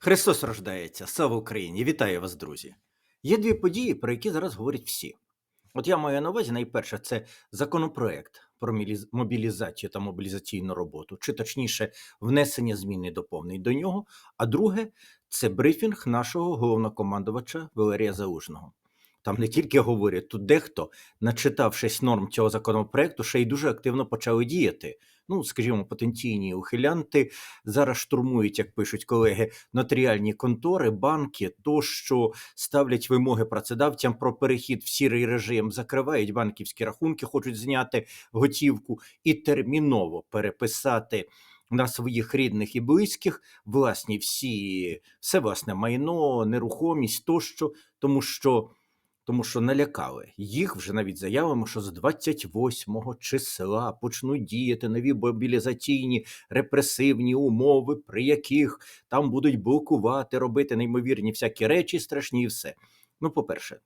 Христос рождається, слава Україні! Вітаю вас, друзі! Є дві події, про які зараз говорять всі. От я маю на увазі, найперше, це законопроект про мобілізацію та мобілізаційну роботу, чи точніше, внесення змін і доповнень до нього. А друге, це брифінг нашого головнокомандувача Валерія Залужного. Там не тільки говорять, тут дехто, начитавшись норм цього законопроекту, ще й дуже активно почали діяти. Ну, скажімо, потенційні ухилянти зараз штурмують, як пишуть колеги, нотаріальні контори, банки, тощо ставлять вимоги працедавцям про перехід в сірий режим, закривають банківські рахунки, хочуть зняти готівку і терміново переписати. На своїх рідних і близьких власні всі все власне майно, нерухомість тощо, тому що тому що налякали їх вже навіть заявами, що з 28 числа почнуть діяти нові мобілізаційні репресивні умови, при яких там будуть блокувати, робити неймовірні всякі речі, страшні і все. Ну, по-перше,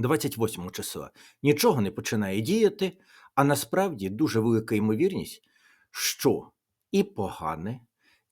28 числа нічого не починає діяти, а насправді дуже велика ймовірність, що і погане,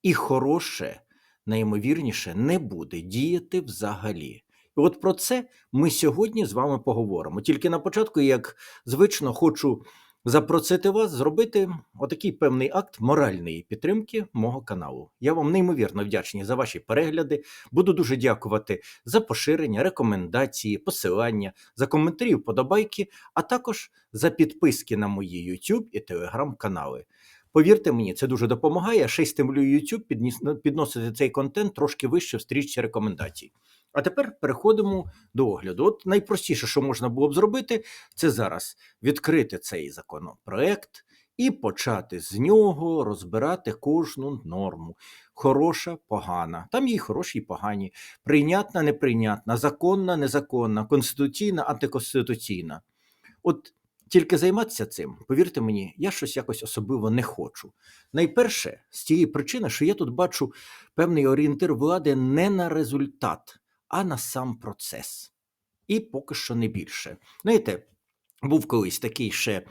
і хороше, найімовірніше, не буде діяти взагалі. От про це ми сьогодні з вами поговоримо. Тільки на початку, як звично, хочу запросити вас зробити отакий певний акт моральної підтримки мого каналу. Я вам неймовірно вдячний за ваші перегляди. Буду дуже дякувати за поширення, рекомендації, посилання, за коментарі, вподобайки, а також за підписки на мої YouTube і Telegram канали. Повірте мені, це дуже допомагає. а Ще й стимулює YouTube підносити цей контент трошки вище в стрічці рекомендацій. А тепер переходимо до огляду. От найпростіше, що можна було б зробити, це зараз відкрити цей законопроект і почати з нього розбирати кожну норму. Хороша, погана. Там є і хороші, і погані, прийнятна, неприйнятна, законна, незаконна, конституційна, антиконституційна. От тільки займатися цим, повірте мені, я щось якось особливо не хочу. Найперше, з тієї причини, що я тут бачу певний орієнтир влади не на результат, а на сам процес. І поки що не більше. Знаєте, був колись такий ще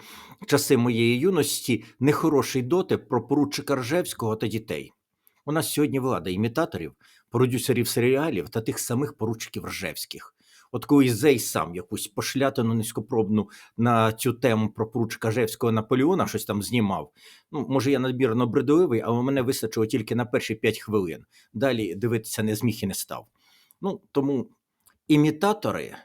часи моєї юності нехороший дотип про поручика Ржевського та дітей. У нас сьогодні влада імітаторів, продюсерів серіалів та тих самих поручиків Ржевських. От колись Зей сам якусь пошлятину низькопробну на цю тему про поручика Ржевського Наполеона щось там знімав. Ну, може, я надмірно бредовий, але мене вистачило тільки на перші 5 хвилин. Далі дивитися не зміг і не став. Ну, тому імітатори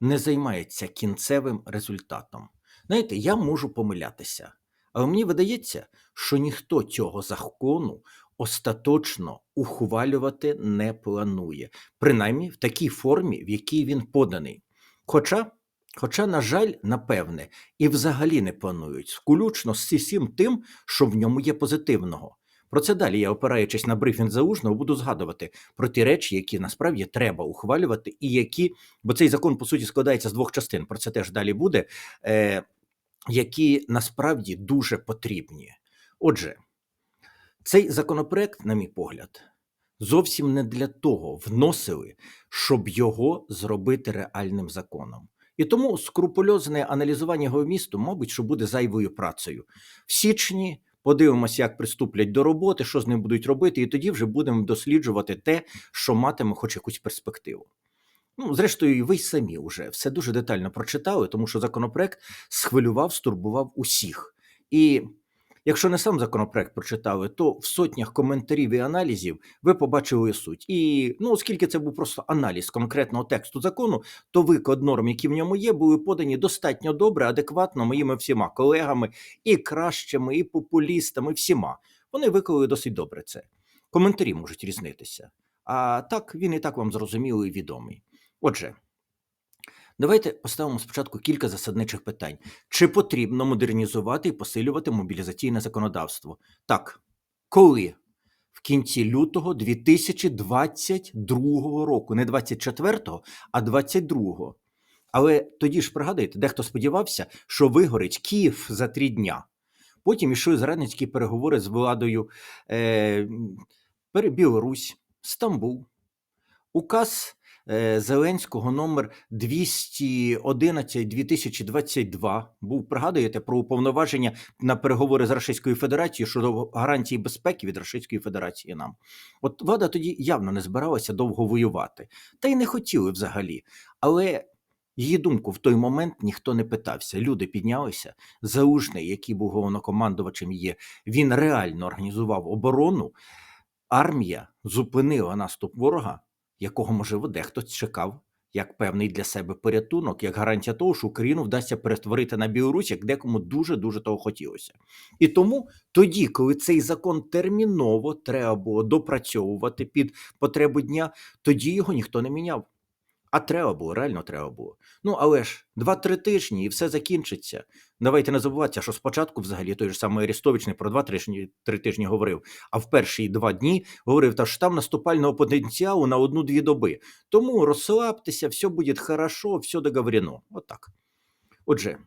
не займаються кінцевим результатом. Знаєте, я можу помилятися, але мені видається, що ніхто цього закону остаточно ухвалювати не планує, принаймні в такій формі, в якій він поданий. Хоча, хоча, на жаль, напевне, і взагалі не планують, включно з всім тим, що в ньому є позитивного. Про це далі я, опираючись на брифінг залужного, буду згадувати про ті речі, які насправді треба ухвалювати, і які, бо цей закон по суті складається з двох частин. Про це теж далі буде, е, які насправді дуже потрібні. Отже, цей законопроект, на мій погляд, зовсім не для того вносили, щоб його зробити реальним законом. І тому скрупульозне аналізування його вмісту, мабуть, що буде зайвою працею. В січні подивимося, як приступлять до роботи, що з ним будуть робити, і тоді вже будемо досліджувати те, що матиме хоч якусь перспективу. Ну, зрештою, і ви самі вже все дуже детально прочитали, тому що законопроект схвилював, стурбував усіх. І якщо не сам законопроект прочитали, то в сотнях коментарів і аналізів ви побачили суть. І ну, оскільки це був просто аналіз конкретного тексту закону, то виклад норм, які в ньому є, були подані достатньо добре, адекватно моїми всіма колегами, і кращими, і популістами, всіма. Вони виклали досить добре це. Коментарі можуть різнитися. А так він і так вам зрозумілий і відомий. Отже, давайте поставимо спочатку кілька засадничих питань. Чи потрібно модернізувати і посилювати мобілізаційне законодавство? Так, коли? В кінці лютого 2022 року, не 24-го, а 22-го. Але тоді ж пригадуєте, дехто сподівався, що вигорить Київ за три дня. Потім ішли зрадницькі переговори з владою е, Білорусь, Стамбул. Указ Зеленського номер 211 2022 був, пригадуєте, про уповноваження на переговори з Російською Федерацією щодо гарантії безпеки від Російської Федерації нам. От влада тоді явно не збиралася довго воювати, та й не хотіли взагалі. Але її думку в той момент ніхто не питався. Люди піднялися. Залужний, який був головнокомандувачем, є, він реально організував оборону. Армія зупинила наступ ворога, якого, можливо, дехто чекав як певний для себе порятунок, як гарантія того, що Україну вдасться перетворити на Білорусь, як декому дуже дуже того хотілося. І тому тоді, коли цей закон терміново треба було допрацьовувати під потребу дня, тоді його ніхто не міняв. А треба було, реально треба було. Ну але ж два-три тижні і все закінчиться. Давайте не забуватися, що спочатку, взагалі, той же самий Арістович не про два-три тижні, три тижні говорив, а в перші два дні говорив, та що там наступального потенціалу на одну-дві доби. Тому розслабтеся, все буде хорошо, все договорено. Отак. Отже,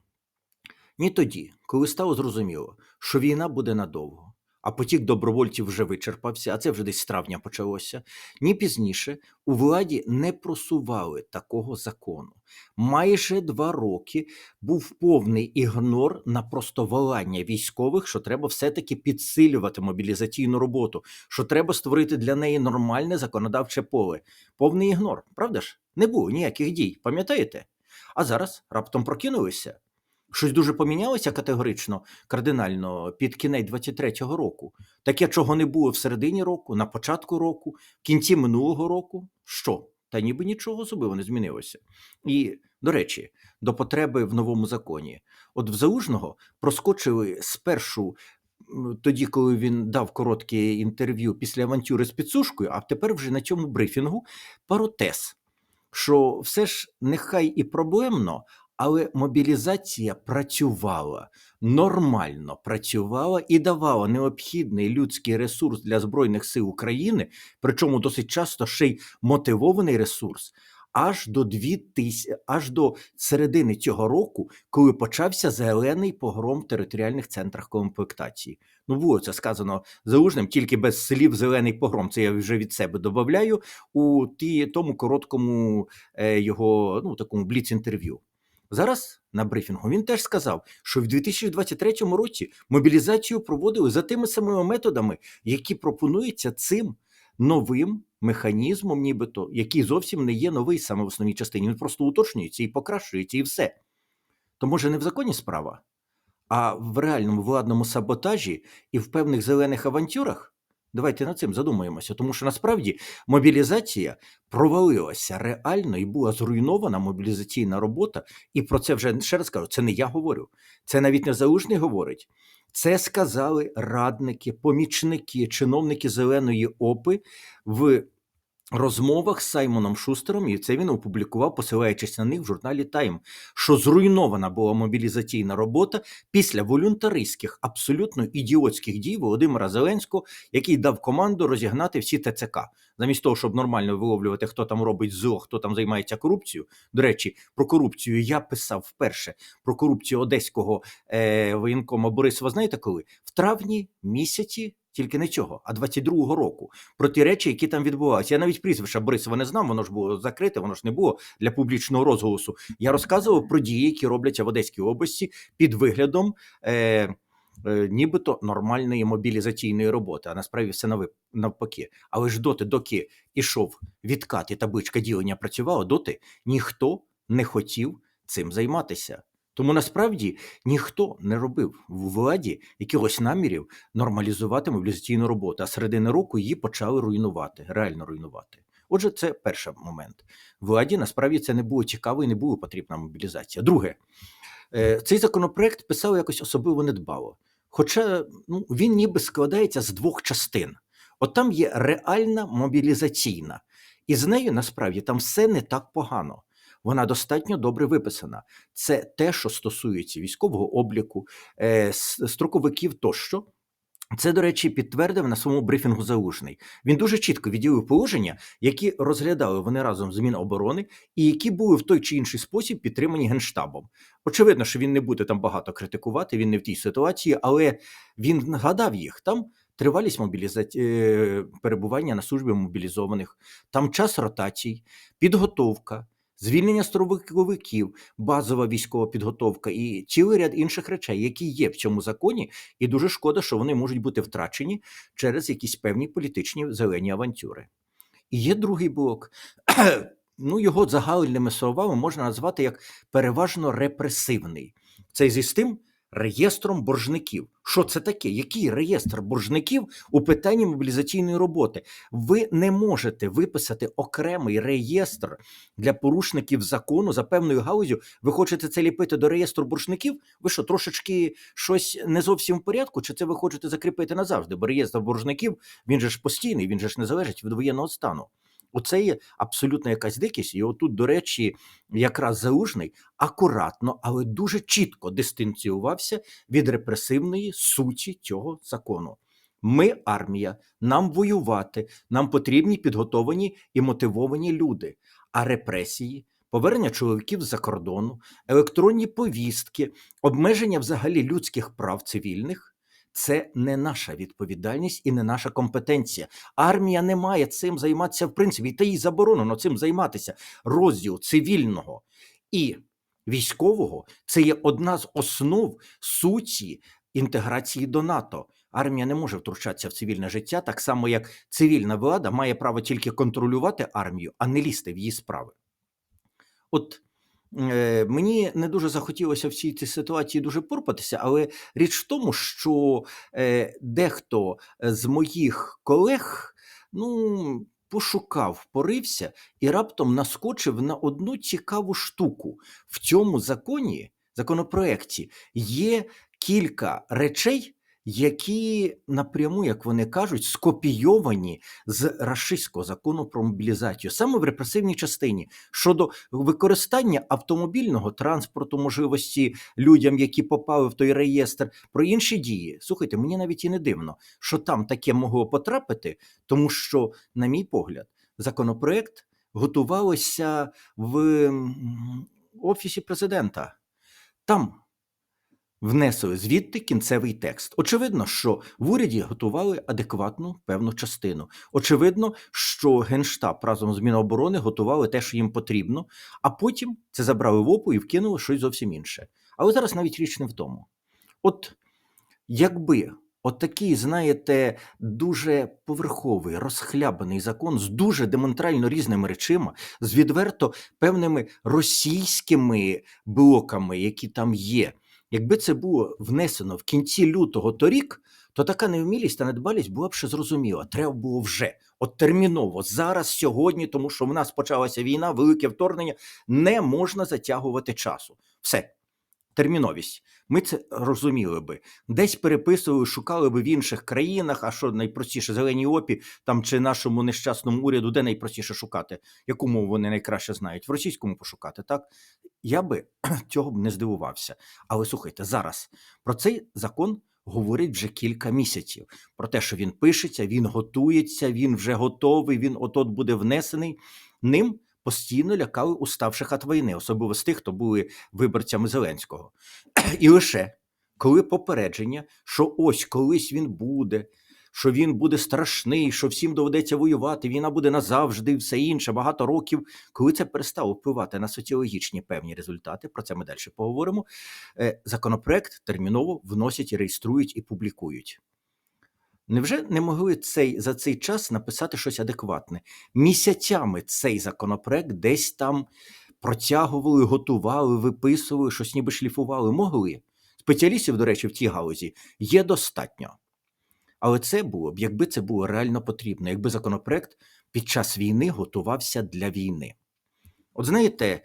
ні тоді, коли стало зрозуміло, що війна буде надовго, а потік добровольців вже вичерпався, а це вже десь з травня почалося. Ні пізніше у владі не просували такого закону. Майже два роки був повний ігнор на просто волання військових, що треба все-таки підсилювати мобілізаційну роботу, що треба створити для неї нормальне законодавче поле. Повний ігнор, правда ж? Не було ніяких дій, пам'ятаєте? А зараз раптом прокинулися. Щось дуже помінялося категорично, кардинально під кінець 23-го року. Таке, чого не було в середині року, на початку року, в кінці минулого року. Що? Та ніби нічого особливо не змінилося. І, до речі, до потреби в новому законі. От в Залужного проскочили спершу. Тоді, коли він дав коротке інтерв'ю після авантюри з підсушкою, а тепер вже на цьому брифінгу пару що все ж нехай і проблемно, але мобілізація працювала нормально працювала і давала необхідний людський ресурс для збройних сил України, причому досить часто ще й мотивований ресурс. Аж до 2000, аж до середини цього року, коли почався зелений погром в територіальних центрах комплектації. Ну було це сказано залужним, тільки без слів зелений погром. Це я вже від себе додаю у ті, тому короткому е, його ну такому бліц-інтерв'ю. Зараз на брифінгу він теж сказав, що в 2023 році мобілізацію проводили за тими самими методами, які пропонуються цим новим механізмом, нібито, який зовсім не є новий саме в основній частині. Він просто уточнюється і покращується, і все. То може не в законі справа, а в реальному владному саботажі і в певних зелених авантюрах. Давайте над цим задумаємося, тому що насправді мобілізація провалилася реально і була зруйнована мобілізаційна робота. І про це вже ще раз кажу: це не я говорю, це навіть не залужний говорить. Це сказали радники, помічники, чиновники зеленої опи в розмовах з Саймоном Шустером, і це він опублікував, посилаючись на них в журналі Тайм, що зруйнована була мобілізаційна робота після волюнтаристських, абсолютно ідіотських дій Володимира Зеленського, який дав команду розігнати всі ТЦК. Замість того, щоб нормально виловлювати, хто там робить зло, хто там займається корупцією. До речі, про корупцію я писав вперше про корупцію одеського е, воєнкома Борисова. Знаєте коли? В травні місяці. Тільки не цього, а 22-го року про ті речі, які там відбувалися. Я навіть прізвища Борисова не знав, воно ж було закрите, воно ж не було для публічного розголосу. Я розказував про дії, які робляться в Одеській області під виглядом е, е, нібито нормальної мобілізаційної роботи, а насправді все навпаки. Але ж доти, доки ішов відкат і табличка ділення працювала, доти ніхто не хотів цим займатися. Тому насправді ніхто не робив в владі якихось намірів нормалізувати мобілізаційну роботу, а середини року її почали руйнувати, реально руйнувати. Отже, це перший момент. Владі насправді це не було цікаво і не була потрібна мобілізація. Друге, е, цей законопроект писав якось особливо недбало. Хоча ну, він ніби складається з двох частин. От там є реальна мобілізаційна, і з нею насправді там все не так погано. Вона достатньо добре виписана. Це те, що стосується військового обліку, е, строковиків тощо. Це, до речі, підтвердив на своєму брифінгу Залужний. Він дуже чітко відділив положення, які розглядали вони разом з Міноборони, і які були в той чи інший спосіб підтримані генштабом. Очевидно, що він не буде там багато критикувати, він не в тій ситуації, але він нагадав їх. Там тривалість мобіліза... е, перебування на службі мобілізованих, там час ротацій, підготовка, звільнення строковиків, базова військова підготовка і цілий ряд інших речей, які є в цьому законі, і дуже шкода, що вони можуть бути втрачені через якісь певні політичні зелені авантюри. І є другий блок. Ну, його загальними словами можна назвати як переважно репресивний. Це зі з тим реєстром боржників. Що це таке? Який реєстр боржників у питанні мобілізаційної роботи? Ви не можете виписати окремий реєстр для порушників закону за певною галузю. Ви хочете це ліпити до реєстру боржників? Ви що, трошечки щось не зовсім в порядку? Чи це ви хочете закріпити назавжди? Бо реєстр боржників він же ж постійний, він же ж не залежить від воєнного стану. Оце є абсолютно якась дикість. І отут, до речі, якраз залужний акуратно, але дуже чітко дистанціювався від репресивної суті цього закону. Ми армія, нам воювати, нам потрібні підготовані і мотивовані люди. А репресії, повернення чоловіків з-за кордону, електронні повістки, обмеження взагалі людських прав цивільних. Це не наша відповідальність і не наша компетенція. Армія не має цим займатися в принципі, та їй заборонено цим займатися. Розділ цивільного і військового це є одна з основ суті інтеграції до НАТО. Армія не може втручатися в цивільне життя, так само як цивільна влада має право тільки контролювати армію, а не лізти в її справи. От Е, Мені не дуже захотілося в цій цій ситуації дуже порпатися, але річ в тому, що е, дехто з моїх колег ну, пошукав, порився і раптом наскочив на одну цікаву штуку. В цьому законі, законопроекті, є кілька речей, які напряму, як вони кажуть, скопійовані з рашистського закону про мобілізацію, саме в репресивній частині щодо використання автомобільного транспорту, можливості людям, які попали в той реєстр, про інші дії. Слухайте, мені навіть і не дивно, що там таке могло потрапити, тому що, на мій погляд, законопроект готувався в офісі президента. Там внесли звідти кінцевий текст. Очевидно, що в уряді готували адекватну певну частину. Очевидно, що Генштаб разом з Міноборони готували те, що їм потрібно, а потім це забрали в опу і вкинули щось зовсім інше. Але зараз навіть річ не в тому. От якби от знаєте, дуже поверховий, розхлябаний закон з дуже демонтрально різними речима, з відверто певними російськими блоками, які там є. Якби це було внесено в кінці лютого торік, то така невмілість та недбалість була б ще зрозуміла. Треба було вже от терміново зараз, сьогодні, тому що в нас почалася війна, велике вторгнення. Не можна затягувати часу. Все. Терміновість. Ми це розуміли би. Десь переписували, шукали би в інших країнах, а що найпростіше зеленій опі там чи нашому нещасному уряду, де найпростіше шукати, яку мову вони найкраще знають, в російському пошукати, так? Я би цього б не здивувався. Але слухайте, зараз про цей закон говорять вже кілька місяців. Про те, що він пишеться, він готується, він вже готовий, він от-от буде внесений. Ним постійно лякали уставших від війни, особливо з тих, хто були виборцями Зеленського. І лише коли попередження, що ось колись він буде, що він буде страшний, що всім доведеться воювати, війна буде назавжди, все інше, багато років. Коли це перестало впливати на соціологічні певні результати, про це ми далі поговоримо. е, Законопроект терміново вносять, реєструють і публікують. Невже не могли цей, за цей час написати щось адекватне? Місяцями цей законопроект десь там протягували, готували, виписували, щось ніби шліфували. Могли. Спеціалістів, до речі, в цій галузі є достатньо. Але це було б, якби це було реально потрібно, якби законопроект під час війни готувався для війни. От знаєте,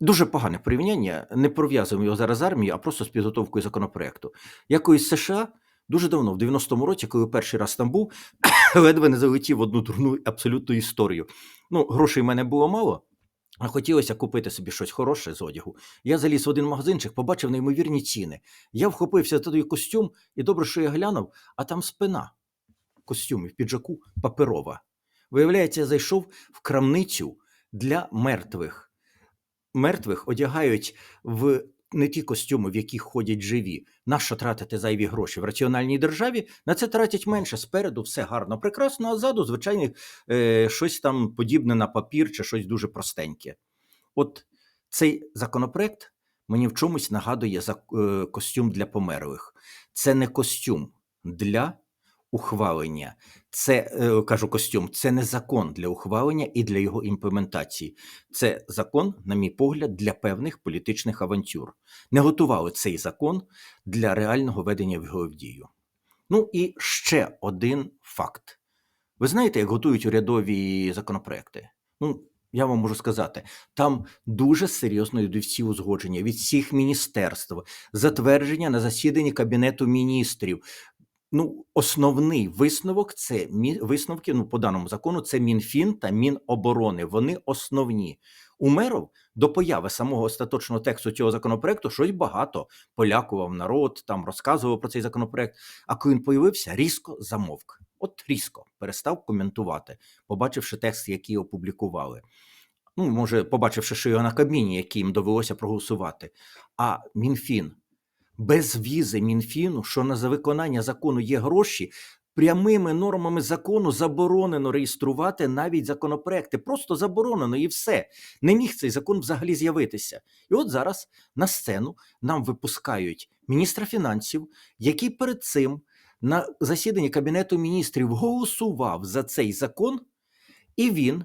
дуже погане порівняння, не пров'язуємо його зараз з армією, а просто з підготовкою законопроекту. Якоїсь США дуже давно, в 90-му році, коли перший раз там був, ледве не залетів в одну дурну абсолютну історію. Ну, грошей в мене було мало. А хотілося купити собі щось хороше з одягу. Я заліз в один магазинчик, побачив неймовірні ціни. Я вхопився за той костюм, і добре, що я глянув, а там спина костюмів, піджаку паперова. Виявляється, я зайшов в крамницю для мертвих. Мертвих одягають в не ті костюми, в яких ходять живі. Нащо тратити зайві гроші в раціональній державі? На це тратять менше. Спереду все гарно, прекрасно, а ззаду, звичайно, е, щось там подібне на папір чи щось дуже простеньке. От цей законопроект мені в чомусь нагадує за е, костюм для померлих. Це не костюм для ухвалення. Це е, кажу костюм, це не закон для ухвалення і для його імплементації. Це закон, на мій погляд, для певних політичних авантюр. Не готували цей закон для реального ведення в його в дію. Ну і ще один факт. Ви знаєте, як готують урядові законопроекти? Ну, я вам можу сказати, там дуже серйозно йдуть всі узгодження від всіх міністерств, затвердження на засіданні Кабінету міністрів. Ну, основний висновок це висновки. Ну, по даному закону, це Мінфін та Міноборони. Вони основні. У меров до появи самого остаточного тексту цього законопроекту щось багато полякував народ, там розказував про цей законопроект. А коли він появився, різко замовк. От різко перестав коментувати, побачивши текст, який опублікували. Ну, може, побачивши, що його на Кабміні, який їм довелося проголосувати. А Мінфін без візи Мінфіну, що на виконання закону є гроші, прямими нормами закону заборонено реєструвати навіть законопроекти. Просто заборонено і все. Не міг цей закон взагалі з'явитися. І от зараз на сцену нам випускають міністра фінансів, який перед цим на засіданні Кабінету міністрів голосував за цей закон, і він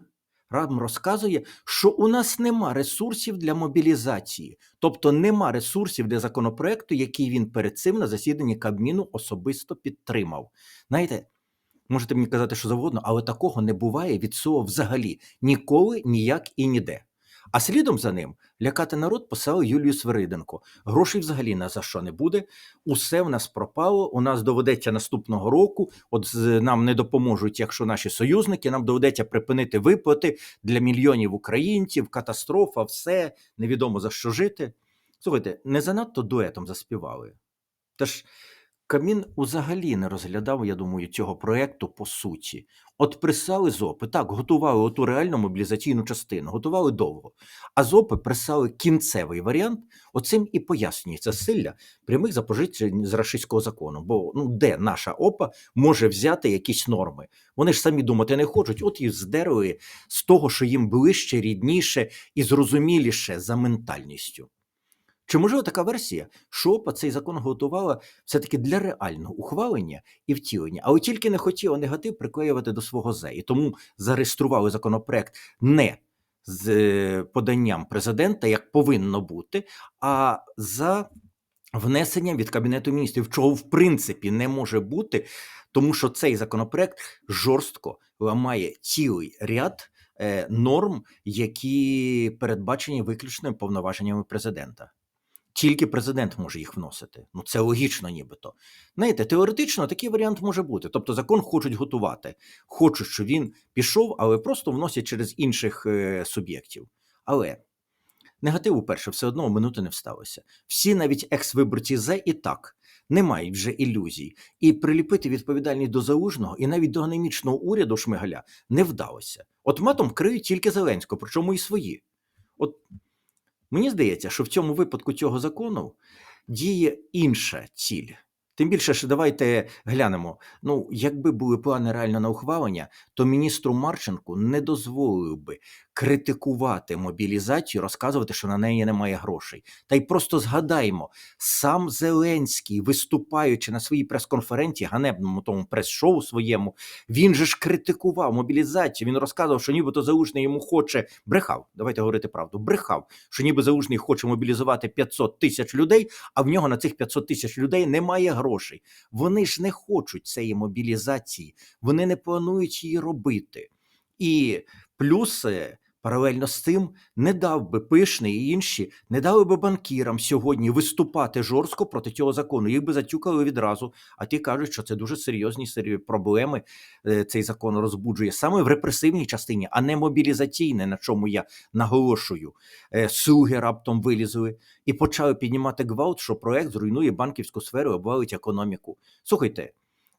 нам розказує, що у нас нема ресурсів для мобілізації, тобто нема ресурсів для законопроекту, який він перед цим на засіданні Кабміну особисто підтримав. Знаєте, можете мені казати, що завгодно, але такого не буває від цього взагалі ніколи, ніяк і ніде. А слідом за ним лякати народ посилав Юлію Свириденко. Грошей взагалі на за що не буде. Усе в нас пропало. У нас доведеться наступного року. От нам не допоможуть, якщо наші союзники, нам доведеться припинити виплати для мільйонів українців, катастрофа, все невідомо за що жити. Слухайте, не занадто дуетом заспівали. Та ж Камін взагалі не розглядав, я думаю, цього проекту по суті. От присали ЗОПи, так, готували оту реальну мобілізаційну частину, готували довго. А ЗОПи присали кінцевий варіант, оцим і пояснюється силля прямих запозичень з рашистського закону. Бо ну де наша ОПА може взяти якісь норми? Вони ж самі думати не хочуть, от і здерли з того, що їм ближче, рідніше і зрозуміліше за ментальністю. Чи можливо така версія, що ОПА цей закон готувала все-таки для реального ухвалення і втілення, але тільки не хотіла негатив приклеювати до свого зе, і тому зареєстрували законопроект не з е, поданням президента, як повинно бути, а за внесенням від Кабінету міністрів, чого в принципі не може бути, тому що цей законопроект жорстко ламає цілий ряд е, норм, які передбачені виключними повноваженнями президента. Тільки президент може їх вносити. Ну це логічно, нібито. Знаєте, теоретично такий варіант може бути. Тобто закон хочуть готувати, хочуть, щоб він пішов, але просто вносять через інших е, суб'єктів. Але негативу перше все одно минути не всталося. Всі, навіть екс-виборці Зе, і так не мають вже ілюзій. І приліпити відповідальність до залужного і навіть до анемічного уряду Шмигаля не вдалося. От матом криють тільки Зеленського, причому і свої. От Мені здається, що в цьому випадку цього закону діє інша ціль. Тим більше, що давайте глянемо. Ну, якби були плани реально на ухвалення, то міністру Марченку не дозволив би критикувати мобілізацію, розказувати, що на неї немає грошей. Та й просто згадаймо, сам Зеленський, виступаючи на своїй прес-конференції, ганебному тому прес-шоу своєму, він же ж критикував мобілізацію. Він розказував, що нібито залужний йому хоче брехав. Давайте говорити правду. Брехав, що ніби залужний хоче мобілізувати 500 тисяч людей, а в нього на цих 500 тисяч людей немає грошей. Вони ж не хочуть цієї мобілізації, вони не планують її робити. І плюс. Паралельно з цим не дав би пишний і інші, не дали би банкірам сьогодні виступати жорстко проти цього закону. Їх би затюкали відразу. А ті кажуть, що це дуже серйозні серйозні проблеми. е, Цей закон розбуджує саме в репресивній частині, а не мобілізаційне, на чому я наголошую. Е, Слуги раптом вилізли і почали піднімати гвалт, що проект зруйнує банківську сферу, і обвалить економіку. Слухайте,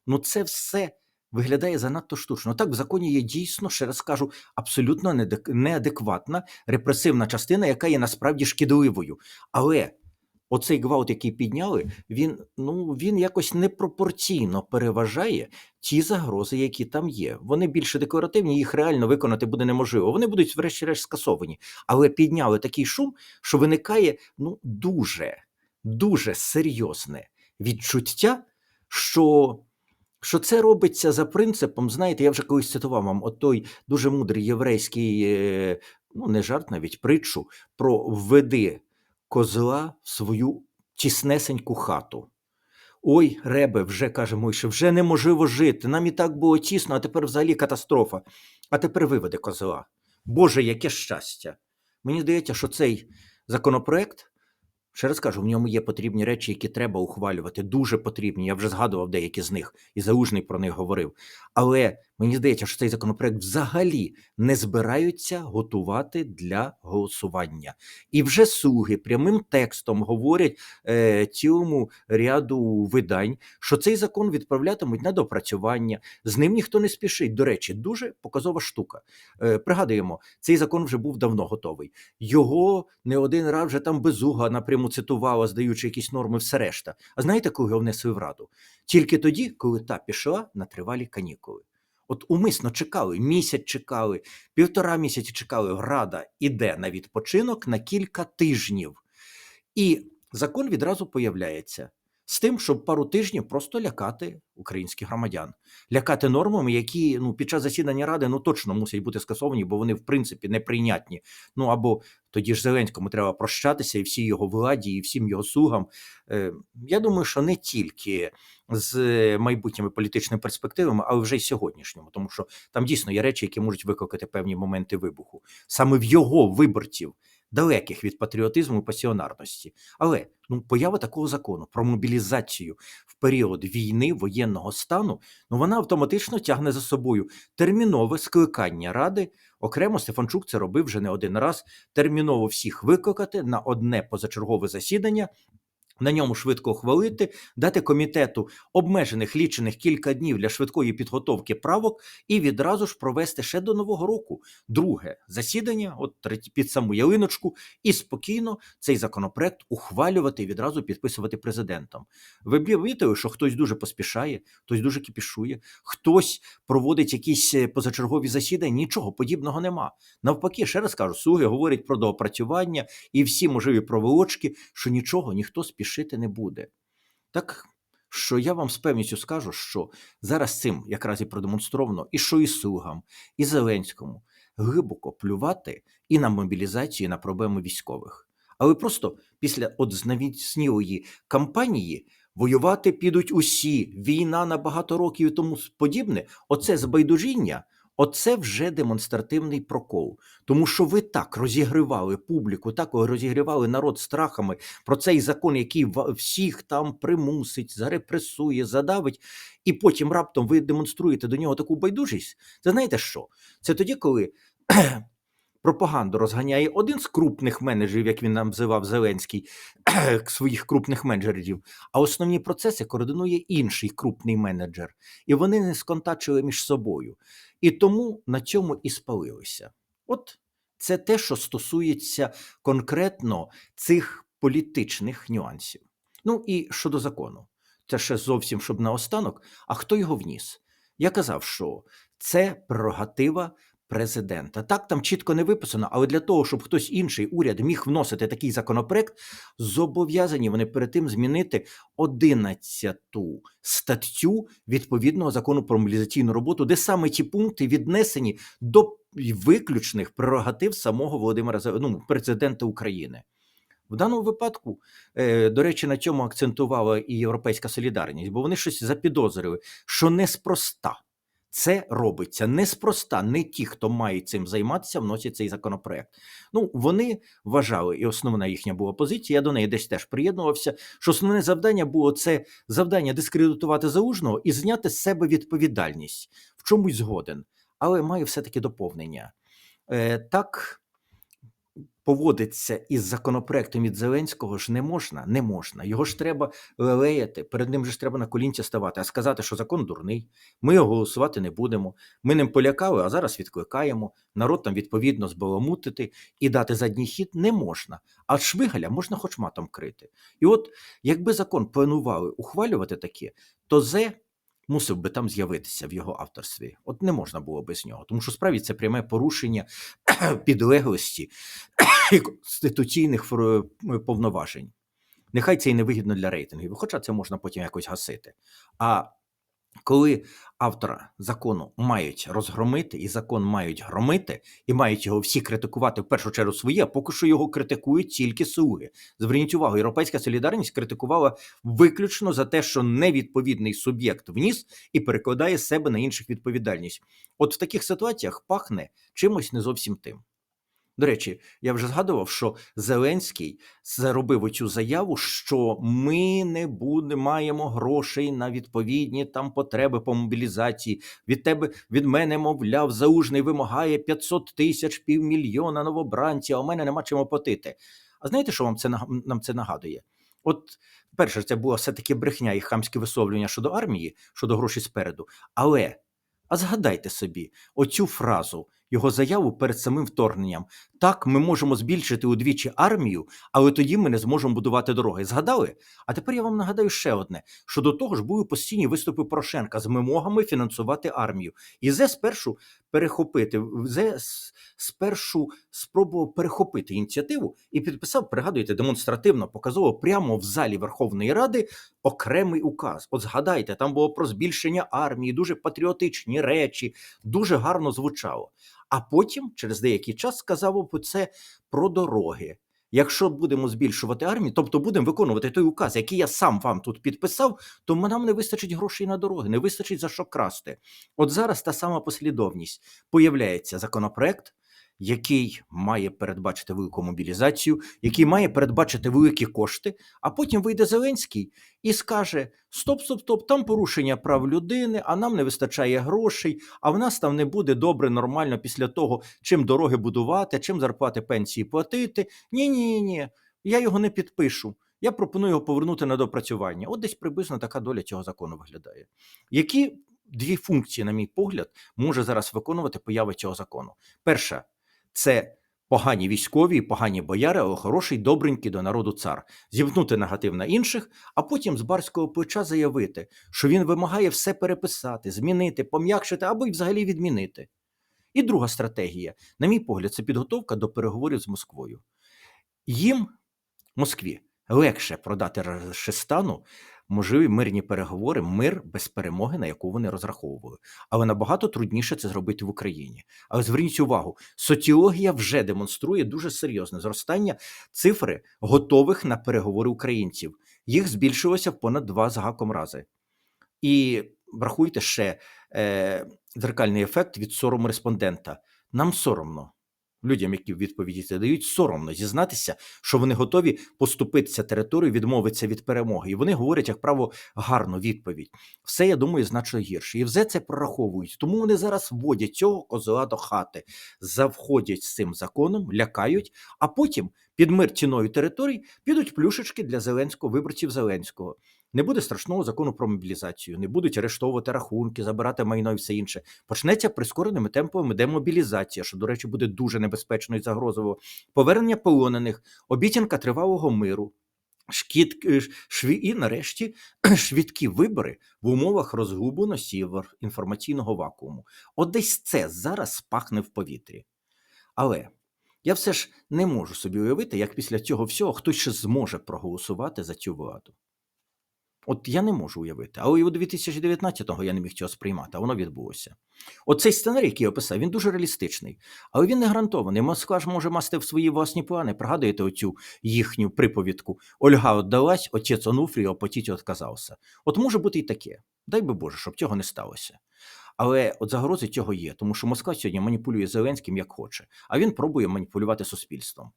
ну це все виглядає занадто штучно. Так, в законі є дійсно, ще раз кажу, абсолютно неадекватна репресивна частина, яка є насправді шкідливою. Але оцей гвалт, який підняли, він, ну, він якось непропорційно переважає ті загрози, які там є. Вони більше декларативні, їх реально виконати буде неможливо. Вони будуть, врешті-решт, скасовані. Але підняли такий шум, що виникає ну, дуже, дуже серйозне відчуття, що. Що це робиться за принципом, знаєте, я вже колись цитував вам от той дуже мудрий єврейський, е, ну не жарт, навіть притчу про введи козла в свою тіснесеньку хату. Ой, ребе, вже каже Мойше, вже неможливо жити. Нам і так було тісно, а тепер взагалі катастрофа. А тепер виведе козла. Боже, яке щастя! Мені здається, що цей законопроект, ще раз кажу, в ньому є потрібні речі, які треба ухвалювати. Дуже потрібні. Я вже згадував деякі з них, і заужний про них говорив. Але мені здається, що цей законопроект взагалі не збираються готувати для голосування. І вже слуги прямим текстом говорять е, цілому ряду видань, що цей закон відправлятимуть на допрацювання. З ним ніхто не спішить. До речі, дуже показова штука. Е, пригадуємо, цей закон вже був давно готовий. Його не один раз вже там безуга напряму цитувала, здаючи якісь норми, все решта. А знаєте, коли його внесли в раду? Тільки тоді, коли та пішла на тривалі канікули. От умисно чекали, місяць чекали, півтора місяці чекали. Рада іде на відпочинок на кілька тижнів. І закон відразу появляється з тим, щоб пару тижнів просто лякати українських громадян, лякати нормами, які ну під час засідання ради ну точно мусять бути скасовані, бо вони в принципі неприйнятні. Ну або тоді ж Зеленському треба прощатися і всій його владі, і всім його слугам. Е, Я думаю, що не тільки з майбутніми політичними перспективами, але вже й сьогоднішньому, тому що там дійсно є речі, які можуть викликати певні моменти вибуху саме в його виборців далеких від патріотизму і пасіонарності. Але ну, поява такого закону про мобілізацію в період війни, воєнного стану, ну вона автоматично тягне за собою термінове скликання ради. Окремо Стефанчук це робив вже не один раз. Терміново всіх викликати на одне позачергове засідання. На ньому швидко ухвалити, дати комітету обмежених лічених кілька днів для швидкої підготовки правок і відразу ж провести ще до нового року друге засідання, от під саму ялиночку, і спокійно цей законопроект ухвалювати і відразу підписувати президентом. Ви б помітили, що хтось дуже поспішає, хтось дуже кіпішує, хтось проводить якісь е, позачергові засідання. Нічого подібного нема. Навпаки, ще раз кажу, слуги говорять про доопрацювання і всі можливі проволочки, що нічого ніхто спішає спішити не буде. Так що я вам з певністю скажу, що зараз цим якраз і продемонстровано і що і Сугам, і Зеленському глибоко плювати і на мобілізацію, і на проблеми військових. Але просто після от знавіснілої кампанії воювати підуть усі, війна на багато років і тому подібне, оце збайдужіння. Оце вже демонстративний прокол, тому що ви так розігривали публіку, так розігрівали народ страхами про цей закон, який всіх там примусить, зарепресує, задавить, і потім раптом ви демонструєте до нього таку байдужість. Це знаєте що? Це тоді, коли пропаганду розганяє один з крупних менеджерів, як він називав Зеленський, своїх крупних менеджерів, а основні процеси координує інший крупний менеджер, і вони не сконтачили між собою. І тому на цьому і спалилися. От це те, що стосується конкретно цих політичних нюансів. Ну і щодо закону, це ще зовсім щоб наостанок. А хто його вніс? Я казав, що це прерогатива президента. Так там чітко не виписано, але для того, щоб хтось інший уряд міг вносити такий законопроект, зобов'язані вони перед тим змінити 11 статтю відповідного закону про мобілізаційну роботу, де саме ті пункти віднесені до виключних прерогатив самого Володимира ну, президента України. В даному випадку, е, до речі, на цьому акцентувала і Європейська солідарність, бо вони щось запідозрили, що неспроста це робиться неспроста. Не ті, хто має цим займатися, вносять цей законопроект. Ну вони вважали, і основна їхня була позиція. Я до неї десь теж приєднувався. Що основне завдання було це завдання дискредитувати залужного і зняти з себе відповідальність в чомусь згоден, але має все таки доповнення. Е, Так поводиться із законопроектом від Зеленського ж не можна, не можна. Його ж треба лелеяти, перед ним ж треба на колінці ставати, а сказати, що закон дурний, ми його голосувати не будемо. Ми ним полякали, а зараз відкликаємо. Народ там відповідно збаламутити і дати задній хід не можна. А Шмигаля можна хоч матом крити. І от якби закон планували ухвалювати таке, то зе мусив би там з'явитися в його авторстві. От не можна було без нього, тому що справді це пряме порушення підлеглості і конституційних повноважень. Нехай це і не вигідно для рейтингів, хоча це можна потім якось гасити. А коли автора закону мають розгромити, і закон мають громити, і мають його всі критикувати в першу чергу свої, а поки що його критикують тільки слуги. Зверніть увагу, Європейська солідарність критикувала виключно за те, що невідповідний суб'єкт вніс і перекладає себе на інших відповідальність. От в таких ситуаціях пахне чимось не зовсім тим. До речі, я вже згадував, що Зеленський заробив оцю заяву, що ми не буде, маємо грошей на відповідні там потреби по мобілізації. Від тебе від мене, мовляв, заужний вимагає 500 тисяч півмільйона новобранців, а у мене нема чим оплатити. А знаєте, що вам це нам це нагадує? От, перше, це була все-таки брехня і хамське висловлювання щодо армії, щодо грошей спереду. Але а згадайте собі оцю фразу, його заяву перед самим вторгненням. Так, ми можемо збільшити удвічі армію, але тоді ми не зможемо будувати дороги. Згадали? А тепер я вам нагадаю ще одне: що до того ж були постійні виступи Порошенка з вимогами фінансувати армію. І зе спершу перехопити, зе спершу спробував перехопити ініціативу і підписав, пригадуєте, демонстративно показово прямо в залі Верховної Ради окремий указ. От згадайте, там було про збільшення армії, дуже патріотичні речі, дуже гарно звучало. А потім, через деякий час, сказав це про дороги. Якщо будемо збільшувати армію, тобто будемо виконувати той указ, який я сам вам тут підписав, то нам не вистачить грошей на дороги, не вистачить за що красти. От зараз та сама послідовність. Появляється законопроект, який має передбачити велику мобілізацію, який має передбачити великі кошти, а потім вийде Зеленський і скаже: Стоп, стоп, стоп, там порушення прав людини, а нам не вистачає грошей, а в нас там не буде добре, нормально після того, чим дороги будувати, чим зарплати пенсії платити. Ні, ні, ні, я його не підпишу. Я пропоную його повернути на допрацювання. От десь приблизно така доля цього закону виглядає. Які дві функції, на мій погляд, може зараз виконувати поява цього закону? Перша це погані військові, погані бояри, але хороший, добренький до народу цар, зімкнути негатив на інших, а потім з барського плеча заявити, що він вимагає все переписати, змінити, пом'якшити або й взагалі відмінити. І друга стратегія, на мій погляд, це підготовка до переговорів з Москвою. Їм, Москві, легше продати Рашистану можливі мирні переговори, мир без перемоги, на яку вони розраховували. Але набагато трудніше це зробити в Україні. Але зверніть увагу, соціологія вже демонструє дуже серйозне зростання цифри готових на переговори українців. Їх збільшилося в понад два з гаком рази. І врахуйте ще е, дзеркальний ефект від сорому респондента. Нам соромно. Людям, які відповіді це дають, соромно зізнатися, що вони готові поступитися територію, відмовитися від перемоги. І вони говорять, як право, гарну відповідь. Все, я думаю, значно гірше. І все це прораховують. Тому вони зараз вводять цього козла до хати, завходять з цим законом, лякають, а потім під мир ціною територій підуть плюшечки для Зеленського, виборців Зеленського. Не буде страшного закону про мобілізацію, не будуть арештовувати рахунки, забирати майно і все інше. Почнеться прискореними темпами демобілізація, що, до речі, буде дуже небезпечно і загрозово. Повернення полонених, обіцянка тривалого миру. Шкіт, е, шві, і нарешті швидкі вибори в умовах розгубленості інформаційного вакууму. От десь це зараз пахне в повітрі. Але я все ж не можу собі уявити, як після цього всього хтось ще зможе проголосувати за цю владу. От я не можу уявити. І у 2019-го я не міг цього сприймати, а воно відбулося. Оцей сценарій, який я описав, він дуже реалістичний, але він не гарантований. Москва ж може мати в свої власні плани. Пригадуєте оцю їхню приповідку: Ольга віддалась, отець Онуфрій опотіть відказався. От може бути і таке. Дай би Боже, щоб цього не сталося. Але от загрози цього є, тому що Москва сьогодні маніпулює Зеленським як хоче, а він пробує маніпулювати суспільством.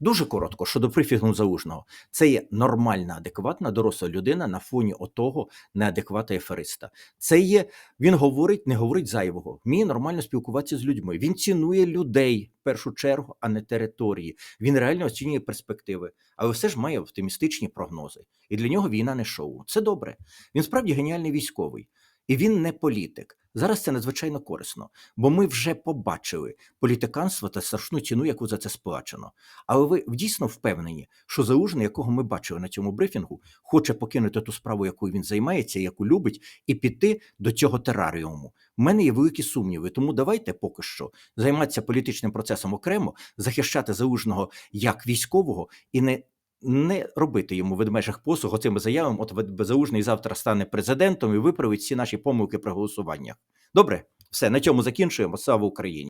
Дуже коротко щодо брифінгу Заужного. Це є нормальна, адекватна доросла людина на фоні отого неадеквата ефериста. Це є він говорить, не говорить зайвого. Вміє нормально спілкуватися з людьми. Він цінує людей в першу чергу, а не території. Він реально оцінює перспективи, але все ж має оптимістичні прогнози. І для нього війна не шоу. Це добре. Він справді геніальний військовий, і він не політик. Зараз це надзвичайно корисно, бо ми вже побачили політиканство та страшну ціну, яку за це сплачено. Але ви дійсно впевнені, що Заужний, якого ми бачили на цьому брифінгу, хоче покинути ту справу, якою він займається, яку любить, і піти до цього тераріуму. У мене є великі сумніви, тому давайте поки що займатися політичним процесом окремо, захищати Заужного як військового і не. Не робити йому ведмежих послуг оцими заявами, от Вед- Заужний завтра стане президентом і виправить всі наші помилки при голосуваннях. Добре, все на цьому закінчуємо. Слава Україні!